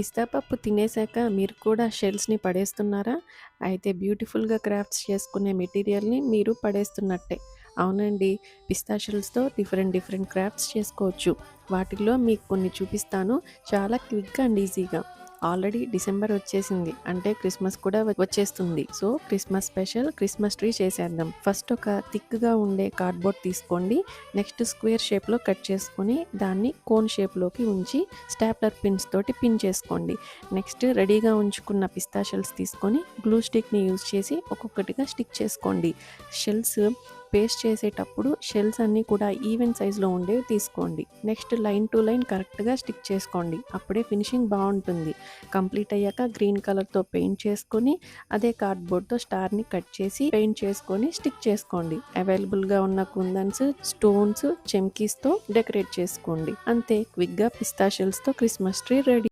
పిస్తా పప్పు తినేసాక మీరు కూడా షెల్స్ని పడేస్తున్నారా? అయితే బ్యూటిఫుల్గా క్రాఫ్ట్స్ చేసుకునే మెటీరియల్ని మీరు పడేస్తున్నట్టే. అవునండి పిస్తా షెల్స్తో డిఫరెంట్ డిఫరెంట్ క్రాఫ్ట్స్ చేసుకోవచ్చు. వాటిల్లో మీకు కొన్ని చూపిస్తాను. చాలా క్విక్గా అండ్ ఈజీగా. ఆల్రెడీ డిసెంబర్ వచ్చేసింది. అంటే క్రిస్మస్ కూడా వచ్చేస్తుంది. So Christmas special Christmas tree చేసేద్దాం. ఫస్ట్ ఒక థిక్గా ఉండే కార్డ్బోర్డ్ తీసుకోండి. నెక్స్ట్ స్క్వేర్ షేప్లో కట్ చేసుకొని దాన్ని కోన్ షేప్లోకి ఉంచి స్టాప్లర్ పిన్స్ తోటి పిన్ చేసుకోండి. నెక్స్ట్ రెడీగా ఉంచుకున్న పిస్తా షెల్స్ తీసుకొని గ్లూ స్టిక్ని యూజ్ చేసి ఒక్కొక్కటిగా స్టిక్ చేసుకోండి. షెల్స్ పేస్ట్ చేసేటప్పుడు షెల్స్ అన్నీ కూడా ఈవెన్ సైజులో ఉండేవి తీసుకోండి. నెక్స్ట్ లైన్ టు లైన్ కరెక్ట్గా స్టిక్ చేసుకోండి. అప్పుడే ఫినిషింగ్ బాగుంటుంది. కంప్లీట్ అయ్యాక గ్రీన్ కలర్తో పెయింట్ చేసుకొని అదే కార్డ్బోర్డ్తో స్టార్ని కట్ చేసి పెయింట్ చేసుకొని స్టిక్ చేసుకోండి. అవైలబుల్గా ఉన్న కుందన్స్ స్టోన్స్ చెమ్కీస్తో డెకరేట్ చేసుకోండి. అంతే క్విక్గా పిస్తా షెల్స్తో క్రిస్మస్ ట్రీ రెడీ